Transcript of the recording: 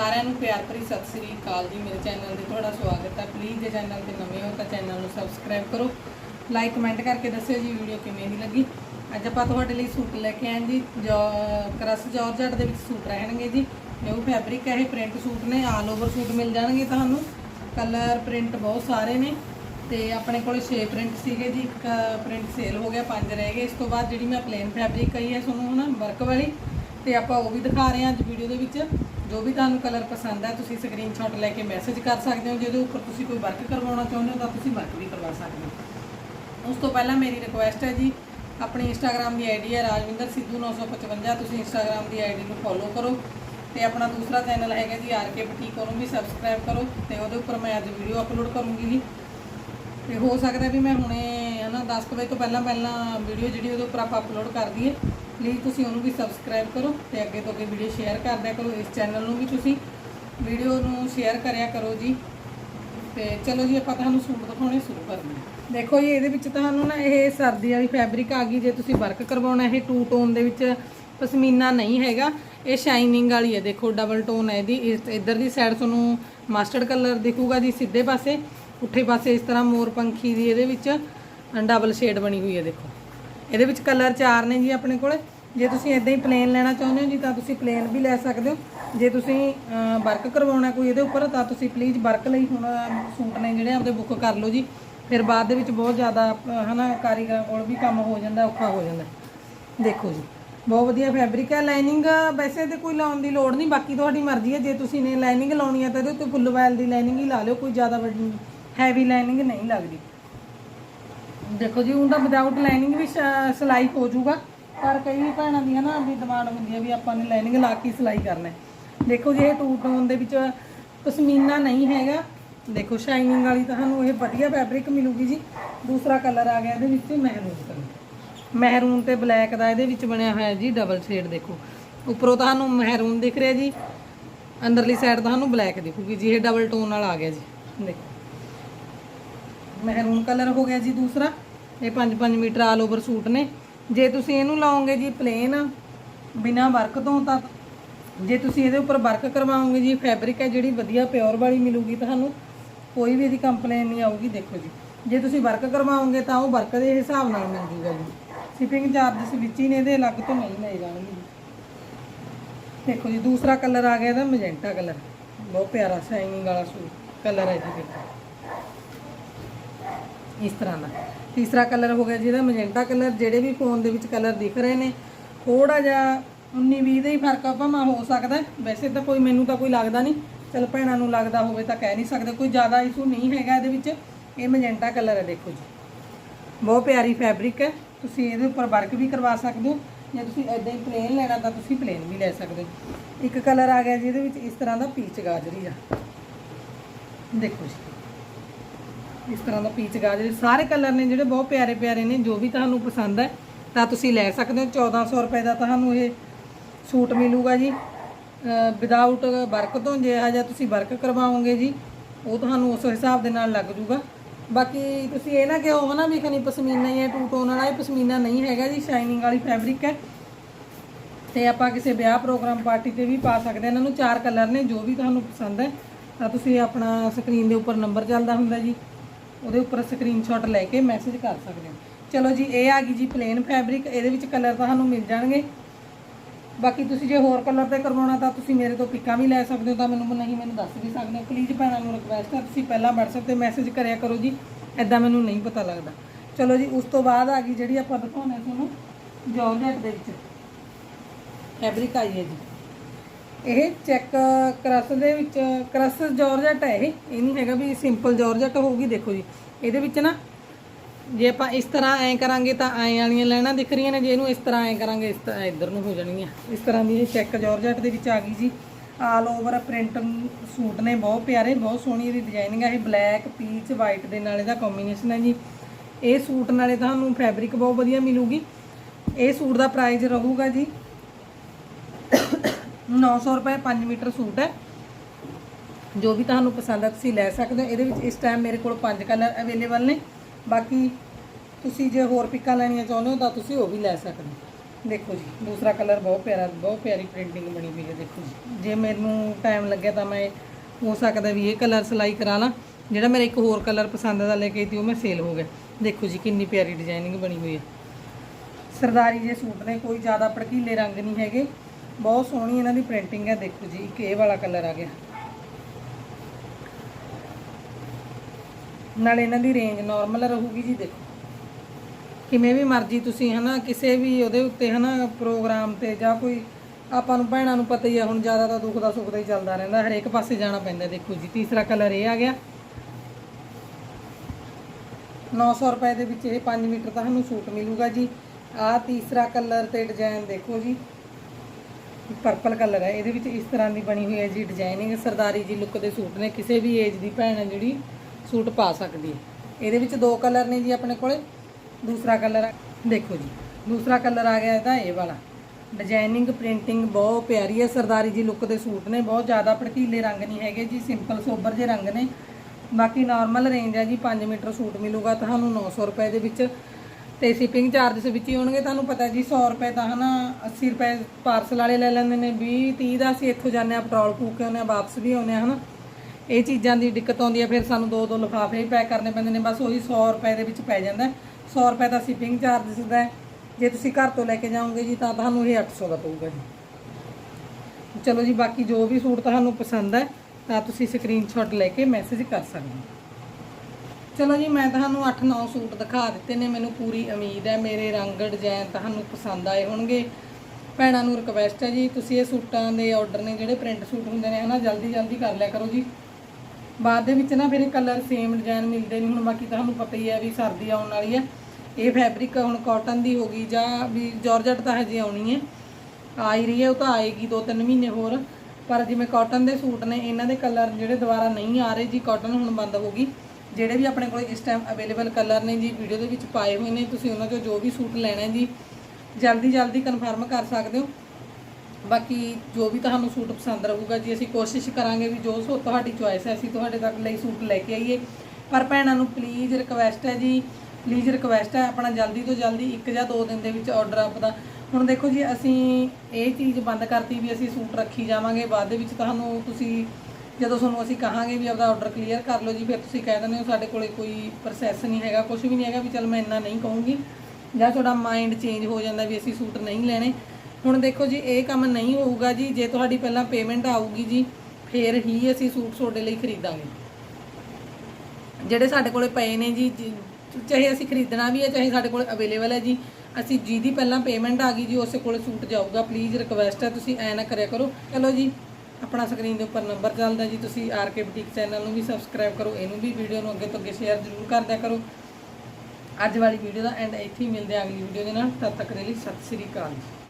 ਸਾਰਿਆਂ ਨੂੰ ਪਿਆਰ ਭਰੀ ਸਤਿ ਸ੍ਰੀ ਅਕਾਲ ਜੀ। ਮੇਰੇ ਚੈਨਲ ਤੇ ਤੁਹਾਡਾ ਸਵਾਗਤ ਹੈ। ਪਲੀਜ਼ ਜੇ ਚੈਨਲ ਤੇ ਨਵੇਂ ਹੋ ਤਾਂ ਚੈਨਲ ਨੂੰ ਸਬਸਕ੍ਰਾਈਬ ਕਰੋ। ਲਾਈਕ ਕਮੈਂਟ ਕਰਕੇ ਦੱਸਿਓ ਜੀ ਵੀਡੀਓ ਕਿਵੇਂ ਦੀ ਲੱਗੀ। ਅੱਜ ਆਪਾਂ ਤੁਹਾਡੇ ਲਈ ਸੂਟ ਲੈ ਕੇ ਆਏ ਜੀ। ਜੋ ਕਰਸ ਜਾਰਜਟ ਦੇ ਵਿੱਚ ਸੂਟ ਰਹਿਣਗੇ ਜੀ। ਨਿਊ ਫੈਬਰਿਕ ਹੈ, ਇਹ ਪ੍ਰਿੰਟ ਸੂਟ ਨੇ। ਆਲ ਓਵਰ ਸੂਟ ਮਿਲ ਜਾਣਗੇ ਤੁਹਾਨੂੰ। ਕਲਰ ਪ੍ਰਿੰਟ ਬਹੁਤ ਸਾਰੇ ਨੇ। ਤੇ ਆਪਣੇ ਕੋਲ 6 ਪ੍ਰਿੰਟ ਸੀਗੇ ਜੀ। ਇੱਕ ਪ੍ਰਿੰਟ ਸੇਲ ਹੋ ਗਿਆ, ਪੰਜ ਰਹਿ ਗਏ। ਇਸ ਤੋਂ ਬਾਅਦ ਜਿਹੜੀ ਮੈਂ ਪਲੇਨ ਫੈਬਰਿਕ ਕਹੀ ਹੈ, ਤੁਹਾਨੂੰ ਹੁਣ ਵਰਕ ਵਾਲੀ। ਤੇ ਆਪਾਂ ਉਹ ਵੀ ਦਿਖਾ ਰਹੇ ਹਾਂ ਅੱਜ ਵੀਡੀਓ ਦੇ ਵਿੱਚ। ਜੋ ਵੀ ਤੁਹਾਨੂੰ ਕਲਰ ਪਸੰਦ ਹੈ, ਤੁਸੀਂ ਸਕਰੀਨਸ਼ਾਟ ਲੈ ਕੇ ਮੈਸੇਜ ਕਰ ਸਕਦੇ ਹੋ। ਜਿਹਦੇ ਉੱਪਰ ਤੁਸੀਂ ਕੋਈ ਵਰਕ ਕਰਵਾਉਣਾ ਚਾਹੁੰਦੇ ਹੋ, ਤਾਂ ਤੁਸੀਂ ਵਰਕ ਵੀ ਕਰਵਾ ਸਕਦੇ ਹੋ। ਉਸ ਤੋਂ ਪਹਿਲਾਂ ਮੇਰੀ ਰਿਕੁਐਸਟ ਹੈ ਜੀ, ਆਪਣੀ ਇੰਸਟਾਗ੍ਰam ਦੀ ਆਈਡੀ ਹੈ ਰਾਜਵਿੰਦਰ ਸਿੱਧੂ 955 ਤੁਸੀਂ ਇੰਸਟਾਗ੍ਰam ਦੀ ਆਈਡੀ ਨੂੰ ਫੋਲੋ ਕਰੋ ਤੇ ਆਪਣਾ ਦੂਸਰਾ ਚੈਨਲ ਹੈਗਾ ਜੀ ਆਰਕੇ ਬੁਟੀਕ ਉਹਨੂੰ ਵੀ ਸਬਸਕ੍ਰਾਈਬ ਕਰੋ ਤੇ ਉਹਦੇ ਉੱਪਰ ਮੈਂ ਅੱਜ ਵੀਡੀਓ ਅਪਲੋਡ ਕਰੂੰਗੀ ਜੀ। ਤੇ ਹੋ ਸਕਦਾ ਵੀ ਮੈਂ ਹੁਣੇ ਹਨਾ 10 ਕੁ ਵਜੇ ਤੋਂ ਪਹਿਲਾਂ ਪਹਿਲਾਂ ਵੀਡੀਓ ਜਿਹੜੀ ਉਹਦੇ ਉੱਪਰ ਆਪਾਂ ਅਪਲੋਡ ਕਰ ਦਈਏ। ਪਲੀਜ਼ ਤੁਸੀਂ ਉਹਨੂੰ ਵੀ ਸਬਸਕ੍ਰਾਈਬ ਕਰੋ ਤੇ ਅੱਗੇ ਤੋਂ ਅੱਗੇ ਵੀਡੀਓ ਸ਼ੇਅਰ ਕਰਦਿਆ ਕਰੋ। ਇਸ ਚੈਨਲ ਨੂੰ ਵੀ ਤੁਸੀਂ ਵੀਡੀਓ ਨੂੰ ਸ਼ੇਅਰ ਕਰਿਆ ਕਰੋ ਜੀ। ਤੇ ਚਲੋ ਜੀ, ਆਪਾਂ ਤੁਹਾਨੂੰ ਸੂਟ ਦਿਖਾਉਣੇ ਸ਼ੁਰੂ ਕਰਦੇ ਹਾਂ। ਦੇਖੋ ਜੀ, ਇਹਦੇ ਵਿੱਚ ਤੁਹਾਨੂੰ ਨਾ ਇਹ ਸਰਦੀ ਵਾਲੀ ਫੈਬਰਿਕ ਆ ਗਈ। ਜੇ ਤੁਸੀਂ ਵਰਕ ਕਰਵਾਉਣਾ, ਇਹ ਟੂ ਟੋਨ ਦੇ ਵਿੱਚ ਪਸ਼ਮੀਨਾ ਨਹੀਂ ਹੈਗਾ। ਇਹ ਸ਼ਾਈਨਿੰਗ ਵਾਲੀ ਹੈ। ਦੇਖੋ ਡਬਲ ਟੋਨ ਹੈ ਇਹਦੀ। ਇਸ ਇੱਧਰ ਦੀ ਸਾਈਡ ਤੁਹਾਨੂੰ ਮਸਟਰਡ ਕਲਰ ਦਿਖੂਗਾ ਜੀ, ਸਿੱਧੇ ਪਾਸੇ। ਉੱਠੇ ਪਾਸੇ ਇਸ ਤਰ੍ਹਾਂ ਮੋਰ ਪੰਖੀ ਦੀ ਇਹਦੇ ਵਿੱਚ ਡਬਲ ਸ਼ੇਡ ਬਣੀ ਹੋਈ ਹੈ, ਦੇਖੋ। ਇਹਦੇ ਵਿੱਚ ਕਲਰ ਚਾਰ ਨੇ ਜੀ ਆਪਣੇ ਕੋਲੇ। ਜੇ ਤੁਸੀਂ ਇਦਾਂ ਹੀ ਪਲੇਨ ਲੈਣਾ ਚਾਹੁੰਦੇ ਹੋ ਜੀ ਤਾਂ ਤੁਸੀਂ ਪਲੇਨ ਵੀ ਲੈ ਸਕਦੇ ਹੋ। ਜੇ ਤੁਸੀਂ ਵਰਕ ਕਰਵਾਉਣਾ ਕੋਈ ਇਹਦੇ ਉੱਪਰ ਤਾਂ ਤੁਸੀਂ ਪਲੀਜ਼ ਵਰਕ ਲਈ ਹੁਣ ਸੂਟ ਨੇ ਜਿਹੜੇ ਆਪਦੇ ਬੁੱਕ ਕਰ ਲਓ ਜੀ। ਫਿਰ ਬਾਅਦ ਦੇ ਵਿੱਚ ਬਹੁਤ ਜ਼ਿਆਦਾ ਅਹ, ਹਨਾ ਕਾਰੀਗਰਾਂ ਕੋਲ ਵੀ ਕੰਮ ਹੋ ਜਾਂਦਾ ਔਖਾ ਹੋ ਜਾਂਦਾ। ਦੇਖੋ ਜੀ ਬਹੁਤ ਵਧੀਆ ਫੈਬਰਿਕ ਹੈ। ਲਾਈਨਿੰਗ ਵੈਸੇ ਤੇ ਕੋਈ ਲਾਉਣ ਦੀ ਲੋੜ ਨਹੀਂ ਬਾਕੀ ਤੁਹਾਡੀ ਮਰਜ਼ੀ ਹੈ। ਜੇ ਤੁਸੀਂ ਨੇ ਲਾਈਨਿੰਗ ਲਾਉਣੀ ਹੈ ਤਾਂ ਇਹਦੇ ਉੱਤੇ ਫੁੱਲ ਵੈਲ ਦੀ ਲਾਈਨਿੰਗ ਹੀ ਲਾ ਲਿਓ ਕੋਈ ਜ਼ਿਆਦਾ ਵੱਡੀ ਹੈਵੀ ਲਾਈਨਿੰਗ ਨਹੀਂ ਲੱਗਦੀ। ਦੇਖੋ ਜੀ, ਉਹਦਾ ਵਿਦਆਊਟ ਲਾਈਨਿੰਗ ਵੀ ਸਿਲਾਈ ਹੋ ਜਾਊਗਾ। ਪਰ ਕਈ ਭੈਣਾਂ ਦੀ ਹਨਾ ਵੀ ਡਿਮਾਂਡ ਹੁੰਦੀ ਹੈ ਵੀ ਆਪਾਂ ਨੇ ਲਾਈਨਿੰਗ ਲਾ ਕੇ ਸਿਲਾਈ ਕਰਨਾ ਦੇਖੋ ਜੀ, ਇਹ ਟੂ ਟੋਨ ਦੇ ਵਿੱਚ ਪਸ਼ਮੀਨਾ ਨਹੀਂ ਹੈਗਾ। ਦੇਖੋ ਸ਼ਾਈਨਿੰਗ ਵਾਲੀ ਤੁਹਾਨੂੰ ਇਹ ਵਧੀਆ ਫੈਬਰਿਕ ਮਿਲੂਗੀ ਜੀ। ਦੂਸਰਾ ਕਲਰ ਆ ਗਿਆ ਇਹਦੇ ਵਿੱਚ ਮਹਿਰੂਨ ਕਲਰ ਮਹਿਰੂਨ ਤੇ ਬਲੈਕ ਦਾ ਇਹਦੇ ਵਿੱਚ ਬਣਿਆ ਹੋਇਆ ਜੀ ਡਬਲ ਸ਼ੇਡ ਦੇਖੋ। ਉੱਪਰੋਂ ਤੁਹਾਨੂੰ ਮਹਿਰੂਨ ਦਿਖ ਰਿਹਾ ਜੀ। ਅੰਦਰਲੀ ਸਾਈਡ ਤੁਹਾਨੂੰ ਬਲੈਕ ਦਿਖੂਗੀ ਜੀ। ਇਹ ਡਬਲ ਟੋਨ ਨਾਲ ਆ ਗਿਆ ਜੀ। ਦੇਖੋ। ਮਹਿਰੂਨ ਕਲਰ ਹੋ ਗਿਆ ਜੀ ਦੂਸਰਾ। ਇਹ 5-5 ਮੀਟਰ ਆਲ ਓਵਰ ਸੂਟ ਨੇ। ਜੇ ਤੁਸੀਂ ਇਹਨੂੰ ਲਾਓਗੇ ਜੀ ਪਲੇਨ ਬਿਨਾ ਵਰਕ ਤੋਂ ਤਾਂ ਜੇ ਤੁਸੀਂ ਇਹਦੇ ਉੱਪਰ ਵਰਕ ਕਰਵਾਓਗੇ ਜੀ ਫੈਬਰਿਕ ਹੈ ਜਿਹੜੀ ਵਧੀਆ ਪਿਓਰ ਵਾਲੀ ਮਿਲੂਗੀ ਤੁਹਾਨੂੰ, ਕੋਈ ਵੀ ਇਹਦੀ ਕੰਪਲੇਨ ਨਹੀਂ ਆਊਗੀ, ਦੇਖੋ ਜੀ। ਜੇ ਤੁਸੀਂ ਵਰਕ ਕਰਵਾਓਗੇ ਤਾਂ ਉਹ ਵਰਕ ਦੇ ਹਿਸਾਬ ਨਾਲ ਮਿਲ ਜੂਗਾ ਜੀ। ਸ਼ਿਪਿੰਗ ਚਾਰजेस ਵਿੱਚ ਹੀ ਨੇ ਇਹਦੇ, ਅਲੱਗ ਤੋਂ ਨਹੀਂ ਲਏ ਜਾਣਗੇ ਜੀ। ਦੇਖੋ ਜੀ, ਦੂਸਰਾ ਕਲਰ ਆ ਗਿਆ ਇਹਦਾ ਮੈਜੈਂਟਾ ਕਲਰ। ਬਹੁਤ ਪਿਆਰਾ ਸ਼ਾਈਨਿੰਗ ਵਾਲਾ ਸੂਟ, ਕਲਰ ਹੈ ਜੀ ਦੇਖੋ। ਇਸ ਤਰ੍ਹਾਂ ਦਾ। ਤੀਸਰਾ ਕਲਰ ਹੋ ਗਿਆ ਜਿਹਦਾ ਮੈਜੈਂਟਾ ਕਲਰ, ਜਿਹੜੇ ਵੀ ਫੋਨ ਦੇ ਵਿੱਚ ਕਲਰ ਦਿਖ ਰਹੇ ਨੇ ਥੋੜਾ ਜਿਹਾ 19 20 ਦਾ ਹੀ ਫ਼ਰਕ ਆ, ਭਾਵੇਂ ਹੋ ਸਕਦਾ ਵੈਸੇ ਤਾਂ ਕੋਈ, ਮੈਨੂੰ ਤਾਂ ਕੋਈ ਲੱਗਦਾ ਨਹੀਂ। ਚਲ ਭੈਣਾਂ ਨੂੰ ਲੱਗਦਾ ਹੋਵੇ ਤਾਂ ਕਹਿ ਨਹੀਂ ਸਕਦੇ। ਕੋਈ ਜ਼ਿਆਦਾ ਇਸ਼ੂ ਨਹੀਂ ਹੈਗਾ ਇਹਦੇ ਵਿੱਚ। ਇਹ ਮੈਜੈਂਟਾ ਕਲਰ ਹੈ ਦੇਖੋ ਜੀ। ਬਹੁਤ ਪਿਆਰੀ ਫੈਬਰਿਕ ਹੈ। ਤੁਸੀਂ ਇਹਦੇ ਉੱਪਰ ਵਰਕ ਵੀ ਕਰਵਾ ਸਕਦੇ ਹੋ। ਜੇ ਤੁਸੀਂ ਐਦਾਂ ਹੀ ਪਲੇਨ ਲੈਣਾ ਤਾਂ ਤੁਸੀਂ ਪਲੇਨ ਵੀ ਲੈ ਸਕਦੇ ਹੋ। ਇੱਕ ਕਲਰ ਆ ਗਿਆ ਜਿਹਦੇ ਵਿੱਚ ਇਸ ਤਰ੍ਹਾਂ ਦਾ ਪੀਚ ਗਾਜਰੀ ਆ। ਦੇਖੋ ਜੀ। ਇਸ ਤਰ੍ਹਾਂ ਦਾ ਪੀਚ ਗਾਜਰੀ ਸਾਰੇ ਕਲਰ ਨੇ ਜਿਹੜੇ ਬਹੁਤ ਪਿਆਰੇ ਪਿਆਰੇ ਨੇ, ਜੋ ਵੀ ਤੁਹਾਨੂੰ ਪਸੰਦ ਹੈ, ਤਾਂ ਤੁਸੀਂ ਲੈ ਸਕਦੇ ਹੋ। 1400 ਰੁਪਏ ਦਾ ਤੁਹਾਨੂੰ ਇਹ ਸੂਟ ਮਿਲੂਗਾ ਜੀ। ਵਿਦਆਊਟ ਵਰਕ ਤੋਂ ਜੇ ਆ ਜਾਂ ਤੁਸੀਂ ਵਰਕ ਕਰਵਾਓਗੇ ਜੀ, ਉਹ ਤੁਹਾਨੂੰ ਉਸ ਹਿਸਾਬ ਦੇ ਨਾਲ ਲੱਗ ਜੂਗਾ। ਬਾਕੀ ਤੁਸੀਂ ਇਹ ਨਾ ਕਿਹੋ ਨਾ ਵੀ ਖਣੀ ਪਸ਼ਮੀਨਾ ਹੀ ਹੈ ਟੂ ਟੋਨ ਵਾਲਾ ਇਹ ਪਸ਼ਮੀਨਾ ਨਹੀਂ ਹੈਗਾ ਜੀ ਸ਼ਾਈਨਿੰਗ ਵਾਲੀ ਫੈਬਰਿਕ ਹੈ। ਤੇ ਆਪਾਂ ਕਿਸੇ ਵਿਆਹ ਪ੍ਰੋਗਰਾਮ ਪਾਰਟੀ ਤੇ ਵੀ ਪਾ ਸਕਦੇ ਹਾਂ। ਇਹਨਾਂ ਨੂੰ ਚਾਰ ਕਲਰ ਨੇ, ਜੋ ਵੀ ਤੁਹਾਨੂੰ ਪਸੰਦ ਹੈ, ਤਾਂ ਤੁਸੀਂ ਆਪਣਾ ਸਕਰੀਨ ਦੇ ਉੱਪਰ ਨੰਬਰ ਚੱਲਦਾ ਹੁੰਦਾ ਜੀ। ਉਹਦੇ ਉੱਪਰ ਸਕਰੀਨਸ਼ਾਟ ਲੈ ਕੇ ਮੈਸੇਜ ਕਰ ਸਕਦੇ ਹੋ। ਚਲੋ ਜੀ, ਇਹ ਆ ਗਈ ਜੀ ਪਲੇਨ ਫੈਬਰਿਕ ਇਹਦੇ ਵਿੱਚ ਕਲਰ ਤੁਹਾਨੂੰ ਮਿਲ ਜਾਣਗੇ। ਬਾਕੀ ਤੁਸੀਂ ਜੇ ਹੋਰ ਕਲਰ ਤੇ ਕਰਵਾਉਣਾ ਤਾਂ ਤੁਸੀਂ ਮੇਰੇ ਤੋਂ ਪਿੱਕਾ ਵੀ ਲੈ ਸਕਦੇ ਹੋ, ਤਾਂ ਮੈਨੂੰ ਨਹੀਂ, ਮੈਨੂੰ ਦੱਸ ਵੀ ਸਕਦੇ ਹੋ। ਪਲੀਜ਼ ਭੈਣਾਂ ਨੂੰ ਰਿਕਵੈਸਟ ਹੈ ਤੁਸੀਂ ਪਹਿਲਾਂ WhatsApp ਤੇ ਮੈਸੇਜ ਕਰਿਆ ਕਰੋ ਜੀ ਐਦਾਂ ਮੈਨੂੰ ਨਹੀਂ ਪਤਾ ਲੱਗਦਾ। ਚਲੋ ਜੀ, ਉਸ ਤੋਂ ਬਾਅਦ ਆ ਗਈ ਜਿਹੜੀ ਆਪਾਂ ਦਿਖਾਉਣਾ ਤੁਹਾਨੂੰ ਜੌਰਜਟ ਦੇ ਵਿੱਚ। ਫੈਬਰਿਕ ਆਈ ਹੈ ਜੀ। ਇਹ ਚੈੱਕ ਕਰਸ ਦੇ ਵਿੱਚ ਕਰਸ ਜੌਰਜਟ ਹੈ ਇਹ। ਇਹ ਨਹੀਂ ਹੈਗਾ ਵੀ ਸਿੰਪਲ ਜੌਰਜਟ ਹੋਊਗੀ, ਦੇਖੋ ਜੀ। ਇਹਦੇ ਵਿੱਚ ਨਾ, ਜੇ ਆਪਾਂ ਇਸ ਤਰ੍ਹਾਂ ਐ ਕਰਾਂਗੇ ਤਾਂ ਐ ਵਾਲੀਆਂ ਲੈਣਾ ਦਿਖ ਰਹੀਆਂ ਨੇ, ਜੇ ਇਹਨੂੰ ਇਸ ਤਰ੍ਹਾਂ ਐ ਕਰਾਂਗੇ, ਇਸ ਤਰ੍ਹਾਂ ਇੱਧਰ ਨੂੰ ਹੋ ਜਾਣਗੀਆਂ। ਇਸ ਤਰ੍ਹਾਂ ਦੀ ਇਹ ਚੈੱਕ ਜੌਰਜਟ ਦੇ ਵਿੱਚ ਆ ਗਈ ਜੀ। ਆਲ ਓਵਰ ਪ੍ਰਿੰਟ ਸੂਟ ਨੇ, ਬਹੁਤ ਪਿਆਰੇ, ਬਹੁਤ ਸੋਹਣੀ ਇਹਦੀ ਡਿਜ਼ਾਈਨਿੰਗ ਹੈ ਇਹ ਬਲੈਕ ਪੀਚ ਵਾਈਟ ਦੇ ਨਾਲ ਇਹਦਾ ਕੰਬੀਨੇਸ਼ਨ ਹੈ ਜੀ। ਇਹ ਸੂਟ ਨਾਲੇ ਤੁਹਾਨੂੰ ਫੈਬਰਿਕ ਬਹੁਤ ਵਧੀਆ ਮਿਲੂਗੀ। ਇਹ ਸੂਟ ਦਾ ਪ੍ਰਾਈਸ ਰਹੂਗਾ ਜੀ 900 ਰੁਪਏ 5 ਮੀਟਰ ਸੂਟ ਹੈ। ਜੋ ਵੀ ਤੁਹਾਨੂੰ ਪਸੰਦ ਹੈ ਤੁਸੀਂ ਲੈ ਸਕਦੇ ਹੋ। ਇਹਦੇ ਵਿੱਚ ਇਸ ਟਾਈਮ ਮੇਰੇ ਕੋਲ ਪੰਜ ਕਲਰ ਅਵੇਲੇਬਲ ਨੇ। ਬਾਕੀ ਤੁਸੀਂ ਜੇ ਹੋਰ ਪਿੱਕਾਂ ਲੈਣੀਆਂ ਚਾਹੁੰਦੇ ਹੋ, ਤਾਂ ਤੁਸੀਂ ਉਹ ਵੀ ਲੈ ਸਕਦੇ ਹੋ। ਦੇਖੋ ਜੀ, ਦੂਸਰਾ ਕਲਰ ਬਹੁਤ ਪਿਆਰਾ, ਬਹੁਤ ਪਿਆਰੀ ਪ੍ਰਿੰਟਿੰਗ ਬਣੀ ਹੋਈ ਹੈ, ਦੇਖੋ ਜੀ। ਜੇ ਮੈਨੂੰ ਟਾਈਮ ਲੱਗਿਆ ਤਾਂ ਮੈਂ ਹੋ ਸਕਦਾ ਵੀ ਇਹ ਕਲਰ ਸਿਲਾਈ ਕਰਾ ਲਾਂ। ਜਿਹੜਾ ਮੇਰਾ ਇੱਕ ਹੋਰ ਕਲਰ ਪਸੰਦ ਦਾ ਲੈ ਕੇ ਆਈ ਉਹ ਮੈਂ ਸੇਲ ਹੋ ਗਿਆ। ਦੇਖੋ ਜੀ, ਕਿੰਨੀ ਪਿਆਰੀ ਡਿਜ਼ਾਈਨਿੰਗ ਬਣੀ ਹੋਈ ਹੈ। ਸਰਦਾਰੀ ਜੇ ਸੂਟ ਨੇ, ਕੋਈ ਜ਼ਿਆਦਾ ਭੜਕੀਲੇ ਰੰਗ ਨਹੀਂ ਹੈਗੇ। ਬਹੁਤ ਸੋਹਣੀ ਇਹਨਾਂ ਦੀ ਪ੍ਰਿੰਟਿੰਗ ਹੈ, ਦੇਖੋ ਜੀ, ਇੱਕ ਇਹ ਵਾਲਾ ਕਲਰ ਆ ਗਿਆ। ਨਾਲ ਇਹਨਾਂ ਦੀ ਰੇਂਜ ਨਾਰਮਲ ਰਹੂਗੀ ਜੀ, ਦੇਖੋ। ਕਿਵੇਂ ਵੀ ਮਰਜ਼ੀ ਤੁਸੀਂ ਹਨਾ, ਕਿਸੇ ਵੀ ਉਹਦੇ ਉੱਤੇ ਹਨਾ ਪ੍ਰੋਗਰਾਮ ਤੇ ਜਾਂ ਕੋਈ, ਆਪਾਂ ਨੂੰ ਭੈਣਾਂ ਨੂੰ ਪਤਾ ਹੀ ਆ, ਹੁਣ ਜ਼ਿਆਦਾ ਤਾਂ ਦੁੱਖ ਦਾ ਸੁੱਖ ਦਾ ਹੀ ਚੱਲਦਾ ਰਹਿੰਦਾ, ਹਰੇਕ ਪਾਸੇ ਜਾਣਾ ਪੈਂਦਾ, ਦੇਖੋ ਜੀ, ਤੀਸਰਾ ਕਲਰ ਇਹ ਆ ਗਿਆ। 900 ਰੁਪਏ ਦੇ ਵਿੱਚ ਇਹ 5 ਮੀਟਰ ਤੁਹਾਨੂੰ ਸੂਟ ਮਿਲੂਗਾ ਜੀ। ਆਹ ਤੀਸਰਾ ਕਲਰ ਤੇ ਡਿਜ਼ਾਈਨ ਦੇਖੋ ਜੀ। ਪਰਪਲ ਕਲਰ ਹੈ। ਇਹਦੇ ਵਿੱਚ ਇਸ ਤਰ੍ਹਾਂ ਦੀ ਬਣੀ ਹੋਈ ਹੈ ਜੀ ਡਿਜ਼ਾਈਨਿੰਗ ਸਰਦਾਰੀ ਜੀ ਲੁੱਕ ਦੇ ਸੂਟ ਨੇ। ਕਿਸੇ ਵੀ ਏਜ ਦੀ ਭੈਣ ਹੈ ਜਿਹੜੀ ਸੂਟ ਪਾ ਸਕਦੀ ਹੈ। ਇਹਦੇ ਵਿੱਚ ਦੋ ਕਲਰ ਨੇ ਜੀ ਆਪਣੇ ਕੋਲੇ। ਦੂਸਰਾ ਕਲਰ ਦੇਖੋ ਜੀ। ਦੂਸਰਾ ਕਲਰ ਆ ਗਿਆ ਇਹਦਾ ਇਹ ਵਾਲਾ। ਡਿਜ਼ਾਈਨਿੰਗ ਪ੍ਰਿੰਟਿੰਗ ਬਹੁਤ ਪਿਆਰੀ ਹੈ। ਸਰਦਾਰੀ ਜੀ ਲੁੱਕ ਦੇ ਸੂਟ ਨੇ। ਬਹੁਤ ਜ਼ਿਆਦਾ ਭੜਕੀਲੇ ਰੰਗ ਨਹੀਂ ਹੈਗੇ ਜੀ। ਸਿੰਪਲ ਸੋਬਰ ਜਿਹੇ ਰੰਗ ਨੇ। ਬਾਕੀ ਨਾਰਮਲ ਰੇਂਜ ਹੈ ਜੀ। 5 ਮੀਟਰ ਸੂਟ ਮਿਲੂਗਾ। ਤੁਹਾਨੂੰ 900 ਰੁਪਏ ਦੇ ਵਿੱਚ ਤੇ ਸ਼ਿਪਿੰਗ ਚਾਰजेस ਵਿੱਚ ਹੀ ਹੋਣਗੇ, ਤੁਹਾਨੂੰ ਪਤਾ ਜੀ 100 ਰੁਪਏ ਤਾਂ ਹਨਾ 80 ਰੁਪਏ ਪਾਰਸਲ ਵਾਲੇ ਲੈ ਲੈਂਦੇ ਨੇ 20 30 ਦਾ ਅਸੀਂ ਇੱਥੋਂ ਜਾਂਦੇ ਆ ਪੈਟਰੋਲ ਫੂਕ ਕੇ ਆਉਂਦੇ ਆ ਵਾਪਸ ਵੀ ਆਉਂਦੇ ਆ ਹਨਾ। ਇਹ ਚੀਜ਼ਾਂ ਦੀ ਦਿੱਕਤ ਆਉਂਦੀ ਹੈ, ਫਿਰ ਸਾਨੂੰ ਦੋ ਦੋ ਲਿਫਾਫੇ ਹੀ ਪੈਕ ਕਰਨੇ ਪੈਂਦੇ ਨੇ, ਬਸ ਉਹੀ 100 ਰੁਪਏ ਦੇ ਵਿੱਚ ਪੈ ਜਾਂਦਾ 100 ਰੁਪਏ ਦਾ ਸ਼ਿਪਿੰਗ ਚਾਰजेस ਦਾ ਜੇ ਤੁਸੀਂ ਘਰ ਤੋਂ ਲੈ ਕੇ ਜਾਓਗੇ ਜੀ, ਤਾਂ ਤੁਹਾਨੂੰ ਇਹ 800 ਦਾ ਪਊਗਾ ਜੀ। ਚਲੋ ਜੀ, ਬਾਕੀ ਜੋ ਵੀ ਸੂਟ ਤੁਹਾਨੂੰ ਪਸੰਦ ਹੈ, ਤਾਂ ਤੁਸੀਂ ਸਕਰੀਨਸ਼ਾਟ ਲੈ ਕੇ ਮੈਸੇਜ ਕਰ ਸਕਦੇ ਹੋ। ਚਲੋ ਜੀ, ਮੈਂ ਤੁਹਾਨੂੰ 8-9 ਸੂਟ ਦਿਖਾ ਦਿੱਤੇ ਨੇ, ਮੈਨੂੰ ਪੂਰੀ ਉਮੀਦ ਹੈ, ਮੇਰੇ ਰੰਗ ਡਿਜ਼ਾਈਨ ਤੁਹਾਨੂੰ ਪਸੰਦ ਆਏ ਹੋਣਗੇ। ਭੈਣਾਂ ਨੂੰ ਰਿਕਵੈਸਟ ਹੈ ਜੀ, ਤੁਸੀਂ ਇਹ ਸੂਟਾਂ ਦੇ ਆਰਡਰ ਨੇ, ਜਿਹੜੇ ਪ੍ਰਿੰਟ ਸੂਟ ਹੁੰਦੇ ਨੇ, ਹਨਾ, ਜਲਦੀ ਜਲਦੀ ਕਰ ਲਿਆ ਕਰੋ ਜੀ। ਬਾਅਦ ਦੇ ਵਿੱਚ ਨਾ ਫਿਰ ਇਹ ਕਲਰ ਸੇਮ ਡਿਜ਼ਾਈਨ ਮਿਲਦੇ ਨਹੀਂ ਹੁਣ ਬਾਕੀ ਤੁਹਾਨੂੰ ਪਤਾ ਹੀ ਹੈ ਵੀ ਸਰਦੀ ਆਉਣ ਵਾਲੀ ਹੈ। ਇਹ ਫੈਬਰਿਕ ਹੁਣ ਕਾਟਨ ਦੀ ਹੋ ਗਈ, ਜਾਂ ਵੀ ਜਾਰਜਟ ਤਾਂ ਹਜੇ ਆਉਣੀ ਹੈ। ਆ ਹੀ ਰਹੀ ਹੈ, ਉਹ ਤਾਂ ਆਏਗੀ 2-3 ਮਹੀਨੇ ਹੋਰ। ਪਰ ਜਿਵੇਂ ਕਾਟਨ ਦੇ ਸੂਟ ਨੇ, ਇਹਨਾਂ ਦੇ ਕਲਰ ਜਿਹੜੇ ਦੁਬਾਰਾ ਨਹੀਂ ਆ ਰਹੇ ਜੀ ਕਾਟਨ ਹੁਣ ਬੰਦ ਹੋ ਗਈ। ਜਿਹੜੇ ਵੀ ਆਪਣੇ ਕੋਲ ਇਸ ਟਾਈਮ ਅਵੇਲੇਬਲ ਕਲਰ ਨੇ ਜੀ ਵੀਡੀਓ ਦੇ ਵਿੱਚ ਪਾਏ ਹੋਏ ਨੇ, ਤੁਸੀਂ ਉਹਨਾਂ ਚੋਂ ਜੋ ਵੀ ਸੂਟ ਲੈਣਾ ਹੈ ਜੀ, ਜਲਦੀ ਜਲਦੀ ਕਨਫਰਮ ਕਰ ਸਕਦੇ ਹੋ। ਬਾਕੀ ਜੋ ਵੀ ਤੁਹਾਨੂੰ ਸੂਟ ਪਸੰਦ ਰਹੂਗਾ ਜੀ, ਅਸੀਂ ਕੋਸ਼ਿਸ਼ ਕਰਾਂਗੇ ਵੀ ਜੋ ਸੋ ਤੁਹਾਡੀ ਚੁਆਇਸ ਹੈ, ਅਸੀਂ ਤੁਹਾਡੇ ਤੱਕ ਲਈ ਸੂਟ ਲੈ ਕੇ ਆਈਏ। ਪਰ ਭੈਣਾਂ ਨੂੰ ਪਲੀਜ਼ ਰਿਕਵੈਸਟ ਹੈ ਜੀ ਪਲੀਜ਼ ਰਿਕਵੈਸਟ ਹੈ ਆਪਣਾ ਜਲਦੀ ਤੋਂ ਜਲਦੀ ਇੱਕ ਜਾਂ ਦੋ ਦਿਨ ਦੇ ਵਿੱਚ ਆਰਡਰ ਆਪਦਾ। ਹੁਣ ਦੇਖੋ ਜੀ, ਅਸੀਂ ਇਹ ਚੀਜ਼ ਬੰਦ ਕਰਤੀ ਵੀ ਅਸੀਂ ਸੂਟ ਰੱਖੀ ਜਾਵਾਂਗੇ, ਬਾਅਦ ਦੇ ਵਿੱਚ ਤੁਹਾਨੂੰ ਤੁਸੀਂ ਜਦੋਂ ਤੁਹਾਨੂੰ ਅਸੀਂ ਕਹਾਂਗੇ ਵੀ ਆਪਦਾ ਆਰਡਰ ਕਲੀਅਰ ਕਰ ਲਓ ਜੀ ਫਿਰ ਤੁਸੀਂ ਕਹਿ ਦਿੰਦੇ ਹੋ ਸਾਡੇ ਕੋਲੇ ਕੋਈ ਪ੍ਰੋਸੈਸ ਨਹੀਂ ਹੈਗਾ ਕੁਝ ਵੀ ਨਹੀਂ ਹੈਗਾ ਵੀ ਚਲ ਮੈਂ ਇੰਨਾ ਨਹੀਂ ਕਹੂੰਗੀ। ਜਾਂ ਤੁਹਾਡਾ ਮਾਈਂਡ ਚੇਂਜ ਹੋ ਜਾਂਦਾ ਵੀ ਅਸੀਂ ਸੂਟ ਨਹੀਂ ਲੈਣੇ। ਹੁਣ ਦੇਖੋ ਜੀ ਇਹ ਕੰਮ ਨਹੀਂ ਹੋਊਗਾ ਜੀ ਜੇ ਤੁਹਾਡੀ ਪਹਿਲਾਂ ਪੇਮੈਂਟ ਆਊਗੀ ਜੀ ਫਿਰ ਹੀ ਅਸੀਂ ਸੂਟ ਤੁਹਾਡੇ ਲਈ ਖਰੀਦਾਂਗੇ। ਜਿਹੜੇ ਸਾਡੇ ਕੋਲੇ ਪਏ ਨੇ ਜੀ ਜੀ, ਚਾਹੇ ਅਸੀਂ ਖਰੀਦਣਾ ਵੀ ਹੈ ਚਾਹੇ ਸਾਡੇ ਕੋਲ ਅਵੇਲੇਬਲ ਹੈ ਜੀ ਅਸੀਂ ਜਿਹਦੀ ਪਹਿਲਾਂ ਪੇਮੈਂਟ ਆ ਗਈ ਜੀ ਉਸੇ ਕੋਲੇ ਸੂਟ ਜਾਊਗਾ। ਪਲੀਜ਼ ਰਿਕਵੈਸਟ ਹੈ ਤੁਸੀਂ ਐ ਨਾ ਕਰਿਆ ਕਰੋ। ਚਲੋ ਜੀ ਆਪਣਾ ਸਕਰੀਨ ਦੇ ਉੱਪਰ ਨੰਬਰ ਚੱਲਦਾ ਜੀ, ਤੁਸੀਂ ਆਰ ਕੇ ਬੁਟੀਕ ਚੈਨਲ ਨੂੰ ਵੀ ਸਬਸਕ੍ਰਾਈਬ ਕਰੋ, ਇਹਨੂੰ ਵੀ ਵੀਡੀਓ ਨੂੰ ਅੱਗੇ ਤੋਂ ਅੱਗੇ ਸ਼ੇਅਰ ਜ਼ਰੂਰ ਕਰਦਿਆ ਕਰੋ। ਅੱਜ ਵਾਲੀ ਵੀਡੀਓ ਦਾ ਐਂਡ ਇੱਥੇ ਹੀ ਮਿਲਦੇ ਆ ਅਗਲੀ ਵੀਡੀਓ ਦੇ ਨਾਲ, ਤਦ ਤੱਕ ਦੇ ਲਈ ਸਤਿ ਸ੍ਰੀ ਅਕਾਲ ਜੀ।